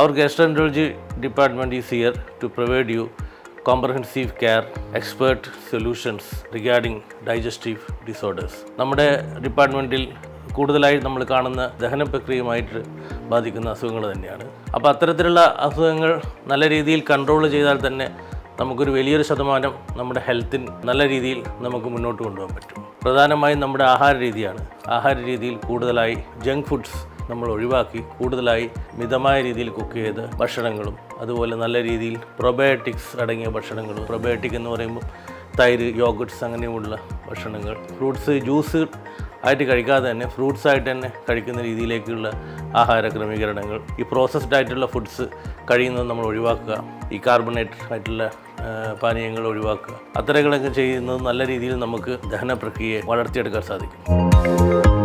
Our gastroenterology department is here to provide you comprehensive care expert solutions regarding digestive disorders നമ്മുടെ ഡിപ്പാർട്ട്മെന്റിൽ കൂടുതലായി നമ്മൾ കാണുന്ന ദഹന പ്രക്രിയയുമായിട്ട് ബാധിക്കുന്ന അസുഖങ്ങൾ തന്നെയാണ്. അപ്പോൾ അത്തരത്തിലുള്ള അസുഖങ്ങൾ നല്ല രീതിയിൽ കൺട്രോൾ ചെയ്താൽ തന്നെ നമുക്കൊരു വലിയൊരു ശതമാനം നമ്മുടെ ഹെൽത്തിന് നല്ല രീതിയിൽ നമുക്ക് മുന്നോട്ട് കൊണ്ടുപോകാൻ പറ്റും. പ്രധാനമായും നമ്മുടെ ആഹാര രീതിയാണ്. ആഹാര രീതിയിൽ കൂടുതലായി ജങ്ക് ഫുഡ്സ് നമ്മൾ ഒഴിവാക്കി കൂടുതലായി മിതമായ രീതിയിൽ കുക്ക് ചെയ്ത് ഭക്ഷണങ്ങളും അതുപോലെ നല്ല രീതിയിൽ പ്രൊബയോട്ടിക്സ് അടങ്ങിയ ഭക്ഷണങ്ങളും പ്രൊബയോട്ടിക് എന്ന് പറയുമ്പോൾ തൈര് യോഗട്ട്സ് അങ്ങനെയുള്ള ഭക്ഷണങ്ങൾ ഫ്രൂട്ട്സ് ജ്യൂസ് ആയിട്ട് കഴിക്കാതെ തന്നെ ഫ്രൂട്ട്സ് ആയിട്ട് തന്നെ കഴിക്കുന്ന രീതിയിലേക്കുള്ള ആഹാര ക്രമീകരണങ്ങൾ ഈ പ്രോസസ്ഡ് ആയിട്ടുള്ള ഫുഡ്സ് കഴിയുന്നത് നമ്മൾ ഒഴിവാക്കുക ഈ കാർബണേറ്റഡ് ആയിട്ടുള്ള പാനീയങ്ങൾ ഒഴിവാക്കുക അത്തരങ്ങളൊക്കെ ചെയ്യുന്നത് നല്ല രീതിയിൽ നമുക്ക് ദഹന പ്രക്രിയയെ വളർത്തിയെടുക്കാൻ സാധിക്കും.